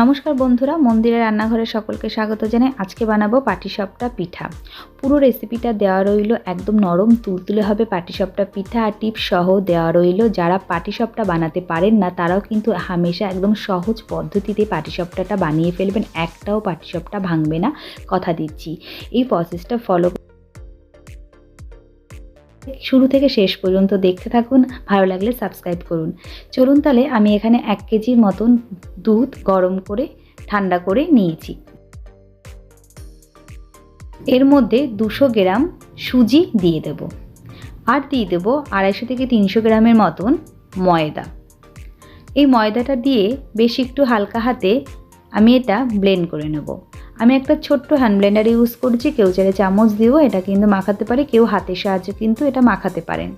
নমস্কার বন্ধুরা, মন্দিরের রান্নাঘরে সকলকে স্বাগত জানাই। আজকে বানাবো পাটিসাপটা পিঠা। পুরো রেসিপিটা দেওয়া রইল একদম নরম তুলতুলে হবে পাটিসাপটা পিঠা আর টিপ সহ দেওয়া রইল। যারা পাটিসাপটা বানাতে পারেন না, তারাও কিন্তু হামেশা একদম সহজ পদ্ধতিতে পাটিসাপটাটা বানিয়ে ফেলবেন। একটাও পাটিসাপটা ভাঙবে না। কথা দিচ্ছি। এই প্রসেসটা ফলো শুরু থেকে শেষ পর্যন্ত দেখতে থাকুন, ভালো লাগলে সাবস্ক্রাইব করুন। চলুন তাহলে আমি এখানে এক কেজির মতন দুধ গরম করে, ঠান্ডা করে নিয়েছি। এর মধ্যে দুশো গ্রাম সুজি দিয়ে দেব। আর দিয়ে দেবো আড়াইশো থেকে তিনশো গ্রামের মতন ময়দা। এই ময়দাটা দিয়ে বেশ একটু হালকা হাতে আমি এটা ব্লেন্ড করে নেব। আমি একটা ছোট্ট হ্যান্ড ব্লেন্ডার ইউজ করছি, কেউ চাইলে চামচ দিয়েও এটা কিন্তু মাখাতে পারে, কেউ হাতের সাহায্যে কিন্তু এটা মাখাতে পারেন।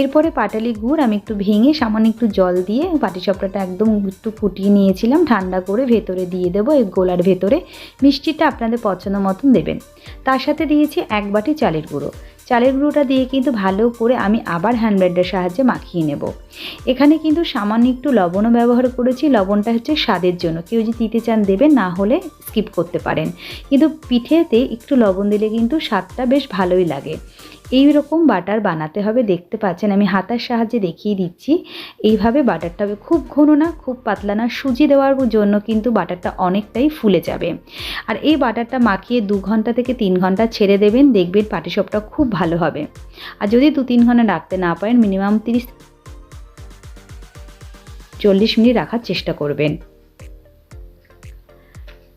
এরপরে পাটালি গুড় আমি একটু ভেঙে সামান্য একটু জল দিয়ে পাটিসাপটাটা একদম একটু ফুটিয়ে নিয়েছিলাম, ঠান্ডা করে ভেতরে দিয়ে দেবো, এই গোলার ভেতরে। মিষ্টিটা আপনাদের পছন্দ মতন দেবেন। তার সাথে দিয়েছি এক বাটি চালের গুঁড়ো। চালের গুঁড়োটা দিয়ে কিন্তু ভালো করে আমি আবার হ্যান্ড সাহায্যে মাখিয়ে নেব। এখানে কিন্তু সামান্য একটু লবণও ব্যবহার করেছি, লবণটা হচ্ছে স্বাদের জন্য। কেউ যদি দিতে চান দেবেন, না হলে স্কিপ করতে পারেন। কিন্তু পিঠেতে একটু লবণ দিলে কিন্তু স্বাদটা বেশ ভালোই লাগে। এই রকম বাটার বানাতে হবে, দেখতে পাচ্ছেন আমি হাতার সাহায্যে দেখিয়ে দিচ্ছি। এইভাবে বাটারটা হবে, খুব ঘন না, খুব পাতলা না, সুজি দেওয়ার জন্য কিন্তু বাটারটা অনেকটাই ফুলে যাবে। আর এই বাটারটা মাখিয়ে দু ঘণ্টা থেকে তিন ঘণ্টা ছেড়ে দেবেন, দেখবেন পাটিসপটা খুব ভালো হবে। আর যদি দু তিন ঘণ্টা রাখতে না পারেন, মিনিমাম তিরিশ চল্লিশ মিনিট রাখার চেষ্টা করবেন।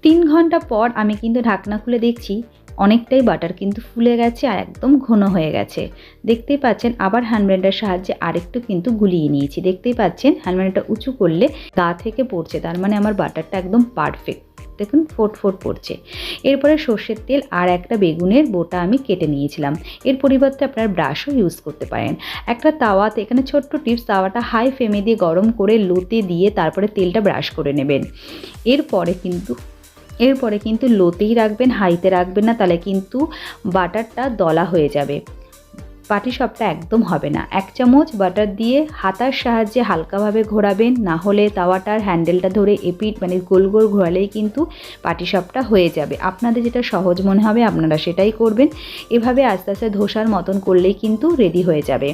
তিন ঘণ্টা পর আমি কিন্তু ঢাকনা খুলে দেখছি অনেকটাই বাটার কিন্তু ফুলে গেছে আর একদম ঘন হয়ে গেছে। দেখতেই পাচ্ছেন আবার হ্যান্ড সাহায্যে আরেকটু কিন্তু গুলিয়ে নিয়েছি। দেখতেই পাচ্ছেন হ্যান্ড উঁচু করলে গা থেকে পড়ছে, তার মানে আমার বাটারটা একদম পারফেক্ট দেখুন, ফোট ফোট পড়ছে। এরপরে সর্ষের তেল আর একটা বেগুনের বোটা আমি কেটে নিয়েছিলাম। এর পরিবর্তে আপনার ব্রাশও ইউজ করতে পারেন। একটা তাওয়াতে, এখানে ছোট্ট টিপস তাওয়াটা হাই ফ্লেমে দিয়ে গরম করে লোতে দিয়ে তারপরে তেলটা ব্রাশ করে নেবেন। এরপরে কিন্তু এরপরে কিন্তু লোতেই রাখবেন হাইতে রাখবেন না তাহলে কিন্তু বাটারটা দলা হয়ে যাবে। পাটি সবটা একদম হবে না। এক চামচ বাটার দিয়ে হাতার সাহায্যে হালকাভাবে ঘোরাবেন, না হলে তাওয়াটার হ্যান্ডেলটা ধরে এপিট মানে গোল গোল ঘোরালেই কিন্তু পাটি সবটা হয়ে যাবে। আপনাদের যেটা সহজ মনে হবে আপনারা সেটাই করবেন। এভাবে আস্তে আস্তে ধোসার মতন করলেই কিন্তু রেডি হয়ে যাবে।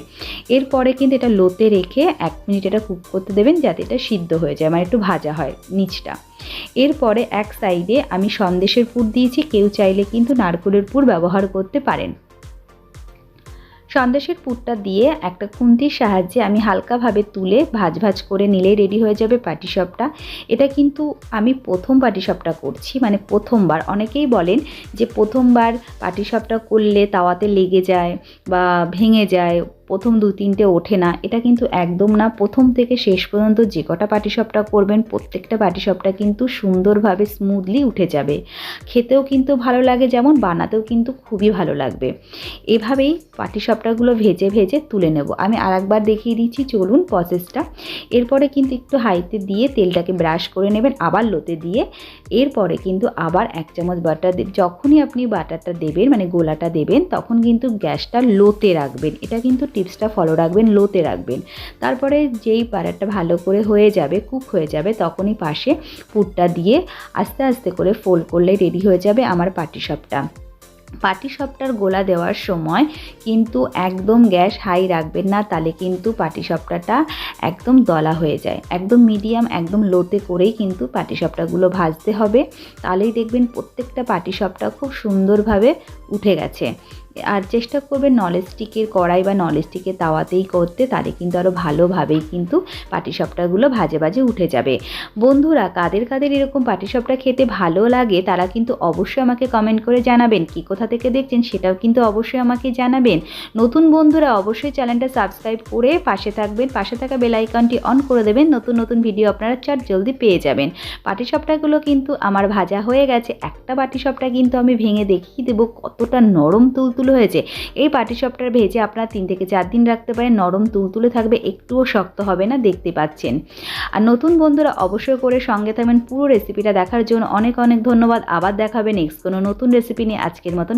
এরপরে কিন্তু এটা লোতে রেখে এক মিনিট এটা কুক করতে দেবেন যাতে এটা সিদ্ধ হয়ে যায় মানে একটু ভাজা হয় নিচটা। এরপরে এক সাইডে আমি সন্দেশের পুর দিয়েছি, কেউ চাইলে কিন্তু নারকেলের পুর ব্যবহার করতে পারেন। সন্দেশের পুরটা দিয়ে একটা খুন্তির সাহায্যে আমি হালকাভাবে তুলে ভাজ ভাজ করে নিলেই রেডি হয়ে যাবে পাটিসপটা এটা কিন্তু আমি প্রথম পাটিসপটা করছি মানে প্রথমবার। অনেকেই বলেন যে প্রথমবার পাটিসপটা করলে তাওয়াতে লেগে যায় বা ভেঙে যায় প্রথম দু তিনটে ওঠে না। এটা কিন্তু একদম না। প্রথম থেকে শেষ পর্যন্ত যে কটা পাটিসপটা করবেন, প্রত্যেকটা পাটিসাপটা কিন্তু সুন্দরভাবে স্মুথলি উঠে যাবে। খেতেও কিন্তু ভালো লাগে, যেমন বানাতেও কিন্তু খুবই ভালো লাগবে। এভাবেই পাটিসাপটাগুলো ভেজে ভেজে তুলে নেব। আমি আর একবার দেখিয়ে দিচ্ছি, চলুন প্রসেসটা এরপরে কিন্তু একটু হাইতে দিয়ে তেলটাকে ব্রাশ করে নেবেন, আবার লোতে দিয়ে। এরপরে কিন্তু আবার এক চামচ বাটার যখনই আপনি বাটারটা দেবেন মানে গোলাটা দেবেন, তখন কিন্তু গ্যাসটা লোতে রাখবেন। এটা কিন্তু টিপসটা ফলো রাখবেন, লোতে রাখবেন। তারপরে যেই পাড়াটা ভালো করে হয়ে যাবে, কুক হয়ে যাবে, তখনই পাশে পুরটা দিয়ে আস্তে আস্তে করে ফোল্ড করলে রেডি হয়ে যাবে আমার পাটিসাপটা পাটিসাপটার গোলা দেওয়ার সময় কিন্তু একদম গ্যাস হাই রাখবেন না, তাহলে কিন্তু পাটিসাপটাটা একদম দলা হয়ে যায়। একদম মিডিয়াম, একদম লোতে করেই কিন্তু পাটিসাপটাগুলো ভাজতে হবে। তাহলেই দেখবেন প্রত্যেকটা পাটিসাপটা খুব সুন্দরভাবে উঠে গেছে। আর চেষ্টা করবেন নলেস্টিকের কড়াই বা নলেস্টিকের তাওয়াতেই করতে তাহলে কিন্তু আরও ভালোভাবেই কিন্তু পাটিসাপটাগুলো ভাজে ভাজে উঠে যাবে। বন্ধুরা, কাদের কাদের এরকম পাটিসাপটা খেতে ভালো লাগে, তারা কিন্তু অবশ্যই আমাকে কমেন্ট করে জানাবেন। কি কোথা থেকে দেখছেন সেটাও কিন্তু অবশ্যই আমাকে জানাবেন। নতুন বন্ধুরা, অবশ্যই চ্যানেলটা সাবস্ক্রাইব করে পাশে থাকবেন, পাশে থাকা বেলাইকনটি অন করে দেবেন, নতুন নতুন ভিডিও আপনারা চার জলদি পেয়ে যাবেন। পাটিসাপটাগুলো কিন্তু আমার ভাজা হয়ে গেছে, একটা পাটিসাপটা কিন্তু আমি ভেঙে দেখিয়ে দেবো, কতটা নরম তুলতুল তুলতুলে হয়েছে। এই পাটিসাপটার ভেজে আপনারা তিন থেকে চার দিন রাখতে পারেন। নরম তুলতুলে থাকবে, একটুও শক্ত হবে না, দেখতে পাচ্ছেন। আর নতুন বন্ধুরা অবশ্যই করে সঙ্গে থাকবেন পুরো রেসিপিটা দেখার জন্য। অনেক অনেক ধন্যবাদ। আবার দেখাবে নেক্সট কোনো নতুন রেসিপি নিয়ে। আজকের মতন